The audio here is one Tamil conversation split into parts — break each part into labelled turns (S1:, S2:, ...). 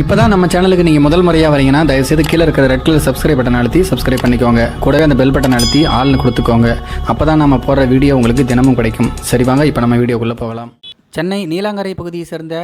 S1: இப்போ தான் நம்ம சேனலுக்கு நீங்கள் முதல் முறையாக வரீங்கன்னா தயவுசெய்து கீழே இருக்கிற ரெட் கலர் சப்ஸ்கிரைப் பட்டன் அழுத்தி சப்ஸ்கிரைப் பண்ணிக்கோங்க. கூடவே அந்த பெல் பட்டன் அழுத்தி ஆள்னு கொடுத்துக்கோங்க. அப்போ தான் நம்ம போடுற வீடியோ உங்களுக்கு தினமும் கிடைக்கும். சரி வாங்க இப்போ நம்ம வீடியோக்குள்ளே போகலாம். சென்னை நீலாங்கரை பகுதியை சேர்ந்த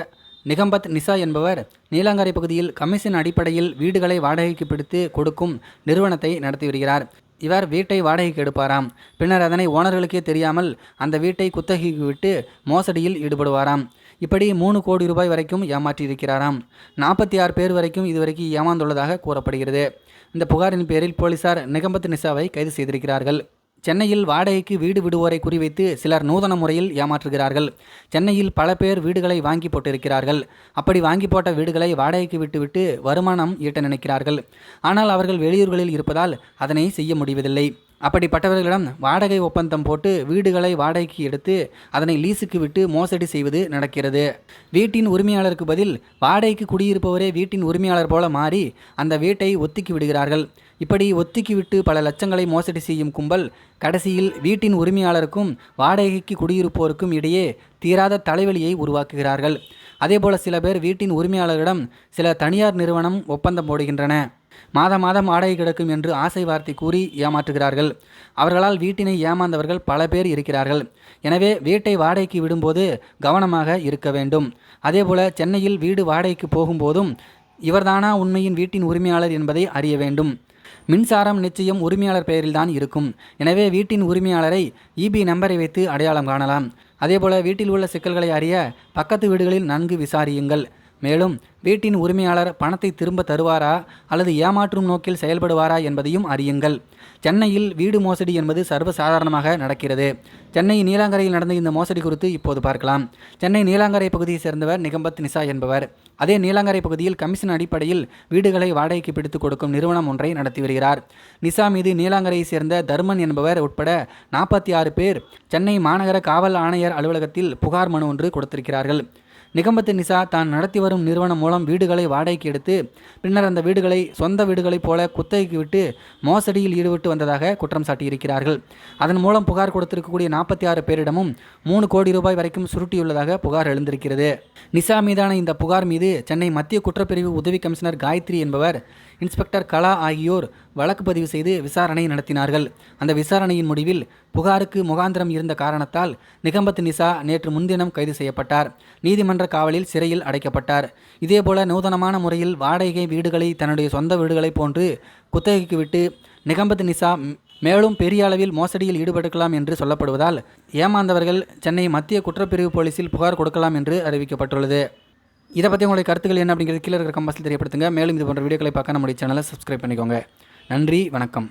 S1: நிகம்பத் நிசா என்பவர் நீலாங்கரை பகுதியில் கமிஷன் அடிப்படையில் வீடுகளை வாடகைக்கு பிடித்து கொடுக்கும் நிறுவனத்தை நடத்தி வருகிறார். இவர் வீட்டை வாடகைக்கு எடுப்பாராம். பின்னர் அதனை ஓனர்களுக்கே தெரியாமல் அந்த வீட்டை குத்தகைக்கு விட்டு மோசடியில் ஈடுபடுவாராம். இப்படி மூணு கோடி ரூபாய் வரைக்கும் ஏமாற்றியிருக்கிறாராம். நாற்பத்தி ஆறு பேர் வரைக்கும் இதுவரைக்கும் ஏமாந்துள்ளதாக கூறப்படுகிறது. இந்த புகாரின் பேரில் போலீசார் நிகம்பத் நிசாவை கைது செய்திருக்கிறார்கள். சென்னையில் வாடகைக்கு வீடு விடுவோரை குறிவைத்து சிலர் நூதன முறையில் ஏமாற்றுகிறார்கள். சென்னையில் பல பேர் வீடுகளை வாங்கி போட்டிருக்கிறார்கள். அப்படி வாங்கி போட்ட வீடுகளை வாடகைக்கு விட்டுவிட்டு வருமானம் ஈட்ட நினைக்கிறார்கள். ஆனால் அவர்கள் வெளியூர்களில் இருப்பதால் அதனை செய்ய முடிவதில்லை. அப்படிப்பட்டவர்களிடம் வாடகை ஒப்பந்தம் போட்டு வீடுகளை வாடகைக்கு எடுத்து அதனை லீஸுக்கு விட்டு மோசடி செய்வது நடக்கிறது. வீட்டின் உரிமையாளருக்கு பதில் வாடகைக்கு குடியிருப்பவரே வீட்டின் உரிமையாளர் போல மாறி அந்த வீட்டை ஒத்திக்கி விடுகிறார்கள். இப்படி ஒத்திக்கி விட்டு பல லட்சங்களை மோசடி செய்யும் கும்பல் கடைசியில் வீட்டின் உரிமையாளருக்கும் வாடகைக்கு குடியிருப்போருக்கும் இடையே தீராத தலைவலியை உருவாக்குகிறார்கள். அதேபோல சில பேர் வீட்டின் உரிமையாளரிடம் சில தனியார் நிறுவனம் ஒப்பந்தம் போடுகின்றன. மாதம் மாதம் வாடகை கிடக்கும் என்று ஆசை வார்த்தை கூறி ஏமாற்றுகிறார்கள். அவர்களால் வீட்டினை ஏமாந்தவர்கள் பல பேர் இருக்கிறார்கள். எனவே வீட்டை வாடகைக்கு விடும்போது கவனமாக இருக்க வேண்டும். அதேபோல சென்னையில் வீடு வாடகைக்கு போகும்போதும் இவர்தானா உண்மையின் வீட்டின் உரிமையாளர் என்பதை அறிய வேண்டும். மின்சாரம் நிச்சயம் உரிமையாளர் பெயரில்தான் இருக்கும். எனவே வீட்டின் உரிமையாளரை இபி நம்பரை வைத்து அடையாளம் காணலாம். அதேபோல வீட்டில் உள்ள சிக்கல்களை அறிய பக்கத்து வீடுகளில் நன்கு விசாரியுங்கள். மேலும் வீட்டின் உரிமையாளர் பணத்தை திரும்ப தருவாரா அல்லது ஏமாற்றும் நோக்கில் செயல்படுவாரா என்பதையும் அறியுங்கள். சென்னையில் வீடு மோசடி என்பது சர்வசாதாரணமாக நடக்கிறது. சென்னை நீலாங்கரையில் நடந்த இந்த மோசடி குறித்து இப்போது பார்க்கலாம். சென்னை நீலாங்கரை பகுதியை சேர்ந்தவர் நிகம்பத் நிசா என்பவர். அதே நீலாங்கரை பகுதியில் கமிஷன் அடிப்படையில் வீடுகளை வாடகைக்கு பிடித்து கொடுக்கும் நிறுவனம் ஒன்றை நடத்தி வருகிறார். நிசா மீது நீலாங்கரையை சேர்ந்த தர்மன் என்பவர் உட்பட நாற்பத்தி ஆறு பேர் சென்னை மாநகர காவல் ஆணையர் அலுவலகத்தில் புகார் மனு ஒன்று கொடுத்திருக்கிறார்கள். நிகம்பத்து நிசா தான் நடத்தி வரும் நிறுவனம் மூலம் வீடுகளை வாடகைக்கு எடுத்து பின்னர் அந்த வீடுகளை சொந்த வீடுகளைப் போல குத்தகைக்கு விட்டு மோசடியில் ஈடுபட்டு வந்ததாக குற்றம் சாட்டியிருக்கிறார்கள். அதன் மூலம் புகார் கொடுத்திருக்கக்கூடிய நாற்பத்தி ஆறு பேரிடமும் மூணு கோடி ரூபாய் வரைக்கும் சுருட்டியுள்ளதாக புகார் எழுந்திருக்கிறது. நிசா மீதான இந்த புகார் மீது சென்னை மத்திய குற்றப்பிரிவு உதவி கமிஷனர் காயத்ரி என்பவர் இன்ஸ்பெக்டர் கலா ஆகியோர் வழக்கு பதிவு செய்து விசாரணை நடத்தினார்கள். அந்த விசாரணையின் முடிவில் புகாருக்கு முகாந்திரம் இருந்த காரணத்தால் நிகம்பத் நிசா நேற்று முன்தினம் கைது செய்யப்பட்டார். நீதிமன்ற காவலில் சிறையில் அடைக்கப்பட்டார். இதேபோல நூதனமான முறையில் வாடகை வீடுகளை தன்னுடைய சொந்த வீடுகளைப் போன்று குத்தகைக்கு விட்டு நிகம்பத் நிசா மேலும் பெரிய அளவில் மோசடியில் ஈடுபடுக்கலாம் என்று சொல்லப்படுவதால் ஏமாந்தவர்கள் சென்னை மத்திய குற்றப்பிரிவு போலீசில் புகார் கொடுக்கலாம் என்று அறிவிக்கப்பட்டுள்ளது. இதை பற்றி உங்களுடைய கருத்துக்கள் என்ன அப்படிங்கிறது கீழே இருக்கிற கம்பஸில் தெரியப்படுத்துங்க. மேலும் இது போன்ற வீடியோக்களை பார்க்க நம்முடைய சேனலை சப்ஸ்கிரைப் பண்ணிக்கோங்க. நன்றி வணக்கம்.